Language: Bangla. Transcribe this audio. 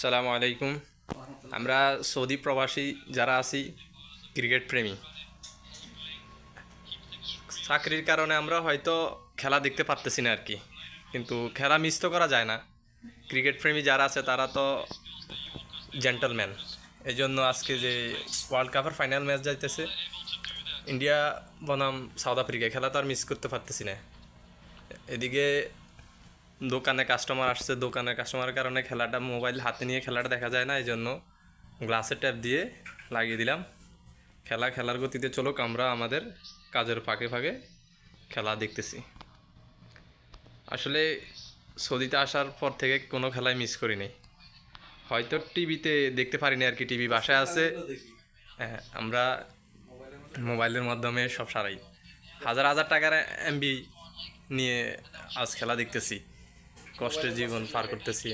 সালামু আলাইকুম। আমরা সৌদি প্রবাসী যারা আছি, ক্রিকেট প্রেমী। চাকরির কারণে আমরা হয়তো খেলা দেখতে পারতেছি না আর কি কিন্তু খেলা মিস তো করা যায় না। ক্রিকেট প্রেমী যারা আছে, তারা তো জেন্টলম্যান এই জন্য আজকে যে ওয়ার্ল্ড কাপের ফাইনাল ম্যাচ যাইতেছে ইন্ডিয়া বনাম সাউথ আফ্রিকা খেলা তো আর মিস করতে পারতেছি না। এদিকে দোকানে কাস্টমার আসছে, দোকানের কাস্টমারের কারণে খেলাটা মোবাইল হাতে নিয়ে খেলাটা দেখা যায় না এই জন্য গ্লাসের ট্যাপ দিয়ে লাগিয়ে দিলাম। খেলা খেলার গতিতে চলুক, আমরা আমাদের কাজের ফাঁকে ফাঁকে খেলা দেখতেছি। আসলে সৌদিতে আসার পর থেকে কোনো খেলায় মিস করি করিনি হয়তো টিভিতে দেখতে পারিনি আর কি, টিভি বাসায় আছে। হ্যাঁ আমরা মোবাইলের মাধ্যমে সব সারাই। হাজার হাজার টাকার এমবি নিয়ে আজ খেলা দেখতেছি। কষ্টের জীবন পার করতেছি।